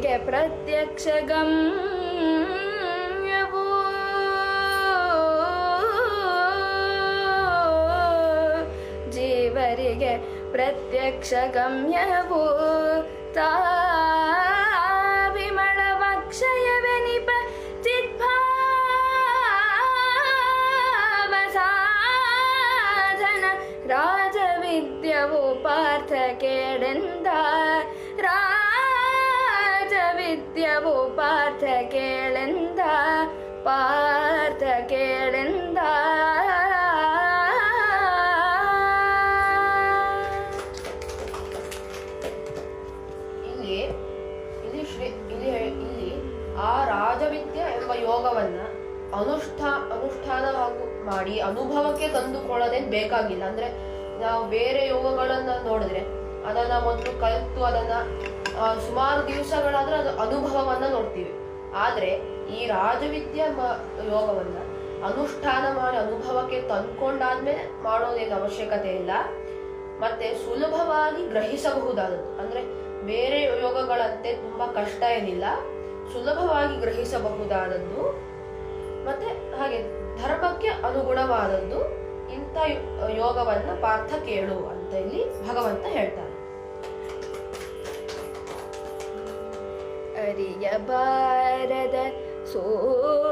ಜೀವರಿಗೆ ಪ್ರತ್ಯಕ್ಷ ಗಮ್ಯವು ಜೀವರಿಗೆ ಪ್ರತ್ಯಕ್ಷ ಗಮ್ಯವು ತಾ ಅನುಭವಕ್ಕೆ ತಂದುಕೊಳ್ಳೋದೇನ್ ಬೇಕಾಗಿಲ್ಲ. ಅಂದ್ರೆ ನಾವು ಬೇರೆ ಯೋಗಗಳನ್ನ ನೋಡಿದ್ರೆ ಅದನ್ನ ಮೊದಲು ಕಲಿತು ಅದನ್ನ ಸುಮಾರು ದಿವಸಗಳಾದ್ರೆ ಅದು ಅನುಭವವನ್ನ ನೋಡ್ತೀವಿ. ಆದ್ರೆ ಈ ರಾಜವಿದ್ಯಾ ಯೋಗವನ್ನ ಅನುಷ್ಠಾನ ಮಾಡಿ ಅನುಭವಕ್ಕೆ ತಂದ್ಕೊಂಡಾದ್ಮೇಲೆ ಮಾಡೋದೇನು ಅವಶ್ಯಕತೆ ಇಲ್ಲ. ಮತ್ತೆ ಸುಲಭವಾಗಿ ಗ್ರಹಿಸಬಹುದಾದದ್ದು. ಅಂದ್ರೆ ಬೇರೆ ಯೋಗಗಳಂತೆ ತುಂಬಾ ಕಷ್ಟ ಏನಿಲ್ಲ. ಸುಲಭವಾಗಿ ಗ್ರಹಿಸಬಹುದಾದದ್ದು. ಮತ್ತೆ ಹಾಗೆ. ಧರ್ಮಕ್ಕೆ ಅನುಗುಣವಾದದ್ದು ಇಂಥ ಯೋಗವನ್ನ ಪಾರ್ಥ ಕೇಳು ಅಂತ ಇಲ್ಲಿ ಭಗವಂತ ಹೇಳ್ತಾನೆ ಅರಿಯಬಾರದ ಸೂಕ್ಷ್ಮರೂಪಿಂ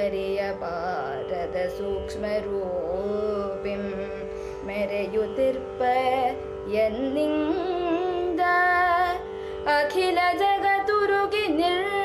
ಅರಿಯಬಾರದ ಸೂಕ್ಷ್ಮರೂಪಿಂ ಮೆರೆಯುತ್ತಿರ್ಪ ಎನ್ನಿಂದ ಅಖಿಲ ಜಗತುರುಗಿ Yeah.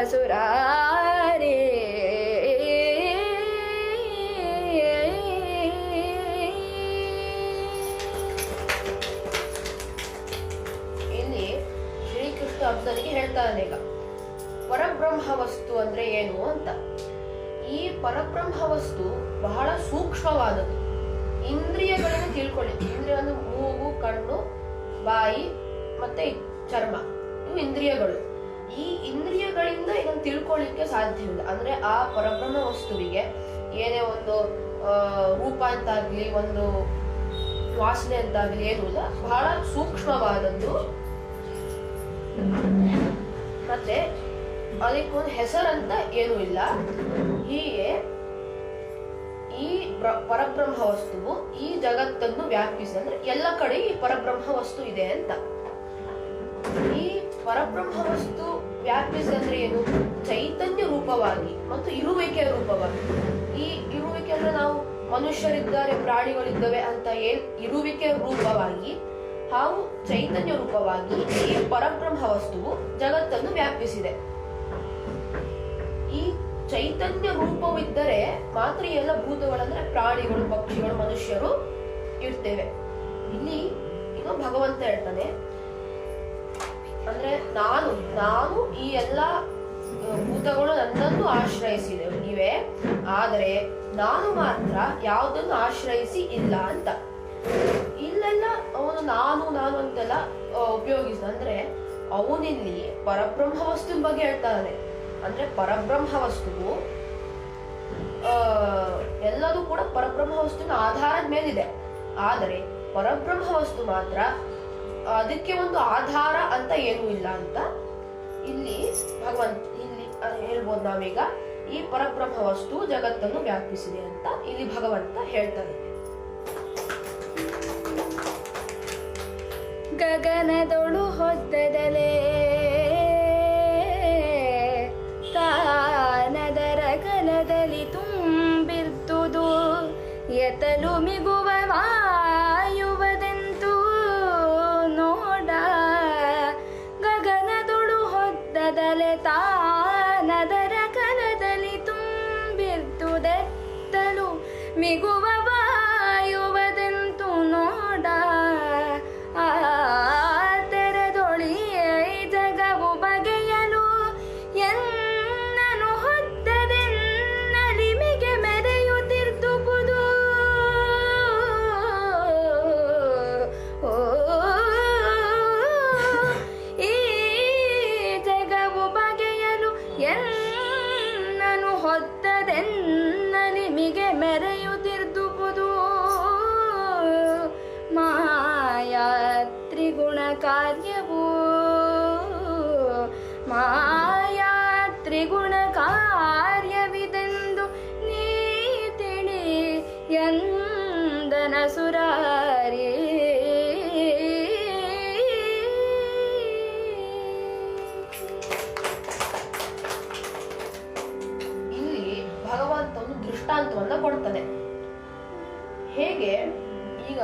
ಅಸುರಾರೇ ಇಲ್ಲಿ ಶ್ರೀಕೃಷ್ಣ ಅರ್ಜುನನಿಗೆ ಹೇಳ್ತಾನೆ ಈಗ ಪರಬ್ರಹ್ಮ ವಸ್ತು ಅಂದ್ರೆ ಏನು ಅಂತ. ಈ ಪರಬ್ರಹ್ಮ ವಸ್ತು ಬಹಳ ಸೂಕ್ಷ್ಮವಾದದ್ದು. ಇಂದ್ರಿಯಗಳನ್ನು ತಿಳ್ಕೊಳ್ಳಿ ಇಂದ್ರಿಯ ಮೂಗು, ಕಣ್ಣು, ಬಾಯಿ ಮತ್ತೆ ಚರ್ಮ. ಇವು ಇಂದ್ರಿಯಗಳು. ಈ ಇಂದ್ರಿಯಗಳಿಂದ ಇದನ್ನು ತಿಳ್ಕೊಳ್ಳಿಕ್ಕೆ ಸಾಧ್ಯವಿಲ್ಲ ಅಂದ್ರೆ ಆ ಪರಬ್ರಹ್ಮ ವಸ್ತುವಿಗೆ ಏನೇ ಒಂದು ರೂಪ ಅಂತಾಗ್ಲಿ, ಒಂದು ವಾಸನೆ ಅಂತಾಗ್ಲಿ ಏನು ಇಲ್ಲ. ಬಹಳ ಸೂಕ್ಷ್ಮವಾದದ್ದು. ಮತ್ತೆ ಅದಕ್ಕೊಂದು ಹೆಸರಂತ ಏನೂ ಇಲ್ಲ. ಹೀಗೆ ಈ ಪರಬ್ರಹ್ಮ ವಸ್ತುವು ಈ ಜಗತ್ತನ್ನು ವ್ಯಾಪಿಸಿ ಅಂದ್ರೆ ಎಲ್ಲ ಕಡೆ ಈ ಪರಬ್ರಹ್ಮ ವಸ್ತು ಇದೆ ಅಂತ. ಪರಬ್ರಹ್ಮ ವಸ್ತು ವ್ಯಾಪಿಸಿದ್ರೆ ಏನು? ಚೈತನ್ಯ ರೂಪವಾಗಿ ಮತ್ತು ಇರುವಿಕೆಯ ರೂಪವಾಗಿ. ಈ ಇರುವಿಕೆ ಅಂದ್ರೆ ನಾವು ಮನುಷ್ಯರಿದ್ದಾರೆ, ಪ್ರಾಣಿಗಳಿದ್ದಾವೆ ಅಂತ ಏನ್? ಇರುವಿಕೆ ರೂಪವಾಗಿ. ಹಾಗೂ ಚೈತನ್ಯ ರೂಪವಾಗಿ ಈ ಪರಬ್ರಹ್ಮ ವಸ್ತುವು ಜಗತ್ತನ್ನು ವ್ಯಾಪಿಸಿದೆ ಈ ಚೈತನ್ಯ ರೂಪವಿದ್ದರೆ ಮಾತ್ರ ಎಲ್ಲ ಭೂತಗಳಂದ್ರೆ ಪ್ರಾಣಿಗಳು, ಪಕ್ಷಿಗಳು, ಮನುಷ್ಯರು ಇರ್ತೇವೆ. ಇಲ್ಲಿ ಇನ್ನು ಭಗವಂತ ಹೇಳ್ತಾನೆ ಅಂದ್ರೆ ನಾನು ನಾನು ಈ ಎಲ್ಲ ಭೂತಗಳು ನನ್ನನ್ನು ಆಶ್ರಯಿಸಿದೆ ಇವೆ ಆದರೆ ನಾನು ಮಾತ್ರ ಯಾವುದನ್ನು ಆಶ್ರಯಿಸಿ ಇಲ್ಲ ಅಂತ. ಇಲ್ಲೆಲ್ಲ ಅವನು ನಾನು ನಾನು ಅಂತೆಲ್ಲ ಉಪಯೋಗಿಸ ಅಂದ್ರೆ ಅವನಿಲ್ಲಿ ಪರಬ್ರಹ್ಮ ವಸ್ತುವಿನ ಬಗ್ಗೆ ಹೇಳ್ತಾನೆ. ಅಂದ್ರೆ ಪರಬ್ರಹ್ಮ ವಸ್ತುವು ಎಲ್ಲದೂ ಕೂಡ ಪರಬ್ರಹ್ಮ ವಸ್ತುವಿನ ಆಧಾರದ ಮೇಲಿದೆ. ಆದರೆ ಪರಬ್ರಹ್ಮ ವಸ್ತು ಮಾತ್ರ ಅದಕ್ಕೆ ಒಂದು ಆಧಾರ ಅಂತ ಏನೂ ಇಲ್ಲ ಅಂತ ಇಲ್ಲಿ ಭಗವಂತ ಇಲ್ಲಿ ಹೇಳ್ಬೋದು ನಾವೀಗ. ಈ ಪರಬ್ರಹ್ಮ ವಸ್ತು ಜಗತ್ತನ್ನು ವ್ಯಾಪಿಸಿದೆ ಅಂತ ಇಲ್ಲಿ ಭಗವಂತ ಹೇಳ್ತಾನೆ ಗಗನದೊಳು ಹೊದ್ದದಲೇ ಹೊದ್ದದಲೆ ತಾನದರ ಕಲದಲ್ಲಿ ತುಂಬಿರ್ತುದೆತ್ತಲು ಮಿಗುವ ತ್ರಿಗುಣ ಕಾರ್ಯವು ಮಾಯಾ ತ್ರಿಗುಣ ಕಾರ್ಯವಿದೆಂದು ನೀ ತಿಳಿ ಎಂದನ ಸುರಾರಿ. ಇಲ್ಲಿ ಭಗವಂತ ಹೇಗೆ? ಈಗ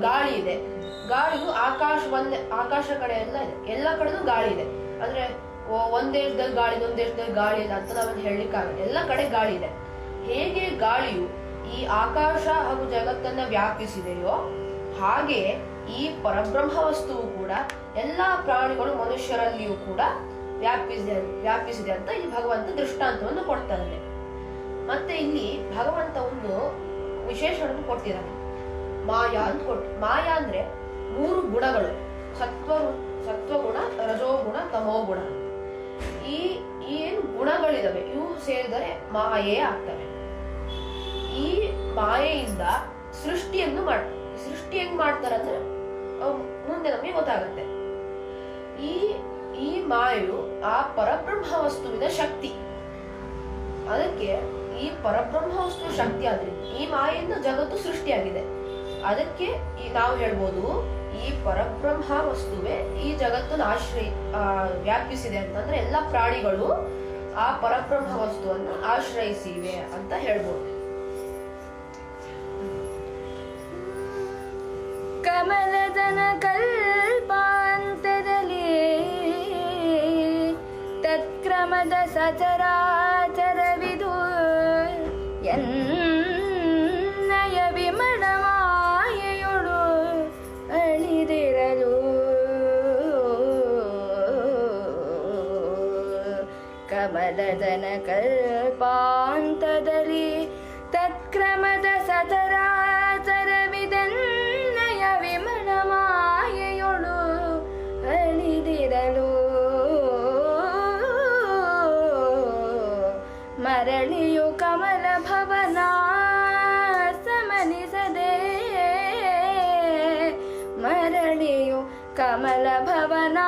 ಗಾಳಿ ಇದೆ. ಗಾಳಿಯು ಆಕಾಶ ಒಂದೇ, ಆಕಾಶ ಕಡೆ ಎಲ್ಲ ಇದೆ ಎಲ್ಲ ಕಡೆನೂ ಗಾಳಿ ಇದೆ. ಅಂದ್ರೆ ಒಂದ್ ದೇಶದಲ್ಲಿ ಗಾಳಿ ಇನ್ನೊಂದ್ ದೇಶದಲ್ಲಿ ಗಾಳಿ ಇಲ್ಲ ಅಂತ ನಾವೇನು ಹೇಳಲಿಕ್ಕಾಗಲ್ಲ. ಎಲ್ಲ ಕಡೆ ಗಾಳಿ ಇದೆ. ಹೇಗೆ ಗಾಳಿಯು ಈ ಆಕಾಶ ಹಾಗೂ ಜಗತ್ತನ್ನ ವ್ಯಾಪಿಸಿದೆಯೋ, ಹಾಗೆ ಈ ಪರಬ್ರಹ್ಮ ವಸ್ತುವು ಕೂಡ ಎಲ್ಲಾ ಪ್ರಾಣಿಗಳು ಮನುಷ್ಯರಲ್ಲಿಯೂ ಕೂಡ ವ್ಯಾಪಿಸಿದೆ ವ್ಯಾಪಿಸಿದೆ ಅಂತ ಇಲ್ಲಿ ಭಗವಂತ ದೃಷ್ಟಾಂತವನ್ನು ಕೊಡ್ತಾನೆ ಮತ್ತೆ ಇಲ್ಲಿ ಭಗವಂತ ಒಂದು ವಿಶೇಷವನ್ನು ಕೊಟ್ಟಿದ್ದಾನೆ ಮಾಯಾ ಅಂತ ಕೊಟ್ಟು ಮಾಯಾ ಅಂದ್ರೆ ಮೂರು ಗುಣಗಳು. ಸತ್ವ ಸತ್ವಗುಣ, ರಜೋಗುಣ, ತಮೋಗುಣ. ಈ ಏನು ಗುಣಗಳಿದಾವೆ, ಇವು ಸೇರಿದರೆ ಮಾಯೆ ಆಗ್ತವೆ. ಈ ಮಾಯೆಯಿಂದ ಸೃಷ್ಟಿಯನ್ನು ಮಾಡ್ ಸೃಷ್ಟಿ ಹೆಂಗ್ ಮಾಡ್ತಾರೆ ಅಂದ್ರೆ, ಅವ್ ಮುಂದೆ ನಮಗೆ ಗೊತ್ತಾಗುತ್ತೆ. ಈ ಈ ಮಾಯು ಆ ಪರಬ್ರಹ್ಮ ವಸ್ತುವಿನ ಶಕ್ತಿ. ಅದಕ್ಕೆ ಈ ಪರಬ್ರಹ್ಮ ವಸ್ತು ಶಕ್ತಿ ಆದ್ರಿಂದ ಈ ಮಾಯೆಯಿಂದ ಜಗತ್ತು ಸೃಷ್ಟಿಯಾಗಿದೆ. ಅದಕ್ಕೆ ನಾವು ಹೇಳ್ಬೋದು ಈ ಪರಬ್ರಹ್ಮ ವಸ್ತುವೆ ಈ ಜಗತ್ತನ್ನು ಆಶ್ರಯ ವ್ಯಾಪಿಸಿದೆ ಅಂತಂದ್ರೆ ಎಲ್ಲ ಪ್ರಾಣಿಗಳು ಆ ಪರಬ್ರಹ್ಮ ವಸ್ತುವನ್ನು ಆಶ್ರಯಿಸಿವೆ ಅಂತ ಹೇಳ್ಬೋದು. ಕಮಲದನ ಕಲ್ಪಾಂತದಲ್ಲಿ ತತ್ಕ್ರಮದ ಸಚರಾಚರವಿದು ಕಲ್ಪಾಂತದಲ್ಲಿ ತತ್ಕ್ರಮದ ಸಚರಾಚರವಿದನ್ನಯ ವಿಮಲ ಮಾಯೆಯೊಳು ಅಳಿದಿರಲು. ಮರಳಿಯು ಕಮಲ ಭವನ ಸಮನಿಸದೆ. ಮರಳಿಯು ಕಮಲ ಭವನ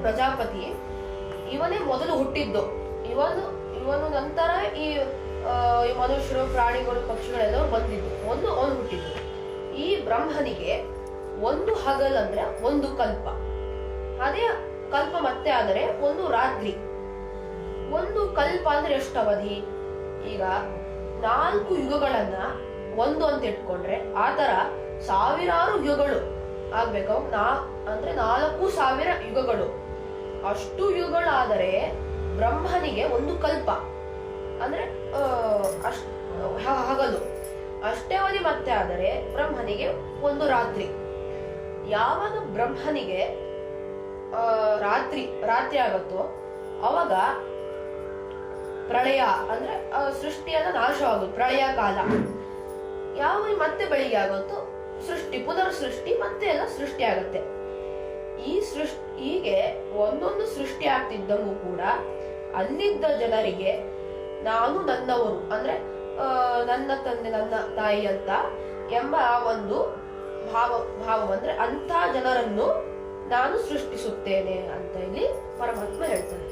ಪ್ರಜಾಪತಿ ಇವನೇ ಮೊದಲು ಹುಟ್ಟಿದ್ದು. ಇವನು ಇವನು ನಂತರ ಈ ಮನುಷ್ಯರು, ಪ್ರಾಣಿಗಳು ಪಕ್ಷಿಗಳೆಲ್ಲರೂ ಬಂದಿದ್ದು. ಒಂದು ಅವನು ಹುಟ್ಟಿದ್ದು. ಈ ಬ್ರಹ್ಮನಿಗೆ ಒಂದು ಹಗಲಂದ್ರೆ ಒಂದು ಕಲ್ಪ. ಅದೇ ಕಲ್ಪ ಮತ್ತೆ ಆದರೆ ಒಂದು ರಾತ್ರಿ. ಒಂದು ಕಲ್ಪ ಅಂದ್ರೆ ಎಷ್ಟು ಅವಧಿ? ಈಗ ನಾಲ್ಕು ಯುಗಗಳನ್ನ ಒಂದು ಅಂತ ಇಟ್ಕೊಂಡ್ರೆ ಆತರ ತರ ಸಾವಿರಾರು ಯುಗಗಳು ಆಗ್ಬೇಕು. ನಾ, ಅಂದ್ರೆ ನಾಲ್ಕು ಸಾವಿರ ಯುಗಗಳು. ಅಷ್ಟು ಯುಗಗಳಾದರೆ ಬ್ರಹ್ಮನಿಗೆ ಒಂದು ಕಲ್ಪ. ಅಂದ್ರೆ ಹಗಲು. ಅಷ್ಟೇ ಅವಧಿ ಮತ್ತೆ ಆದರೆ ಬ್ರಹ್ಮನಿಗೆ ಒಂದು ರಾತ್ರಿ. ಯಾವಾಗ ಬ್ರಹ್ಮನಿಗೆ ರಾತ್ರಿ ರಾತ್ರಿ ಆಗುತ್ತೋ, ಅವಾಗ ಪ್ರಳಯ, ಅಂದ್ರೆ ಸೃಷ್ಟಿಯನ್ನ ನಾಶವಾಗುತ್ತೆ ಪ್ರಳಯ ಕಾಲ. ಯಾವ ಮತ್ತೆ ಬೆಳಿಗ್ಗೆ ಆಗುತ್ತೋ, ಸೃಷ್ಟಿ ಪುನರ್ ಸೃಷ್ಟಿ ಮತ್ತೆ ಎಲ್ಲ ಸೃಷ್ಟಿ ಆಗುತ್ತೆ. ಒಂದೊಂದು ಸೃಷ್ಟಿ ಆಗ್ತಿದ್ದಂಗೂ ಕೂಡ ಅಲ್ಲಿದ್ದ ಜನರಿಗೆ ನಾನು ನನ್ನವರು, ಅಂದ್ರೆ ನನ್ನ ತಂದೆ, ನನ್ನ ತಾಯಿ ಅಂತ ಎಂಬ ಒಂದು ಭಾವ ಭಾವ ಅಂದ್ರೆ ಅಂತ ಜನರನ್ನು ನಾನು ಸೃಷ್ಟಿಸುತ್ತೇನೆ ಅಂತ ಇಲ್ಲಿ ಪರಮಾತ್ಮ ಹೇಳ್ತಾನೆ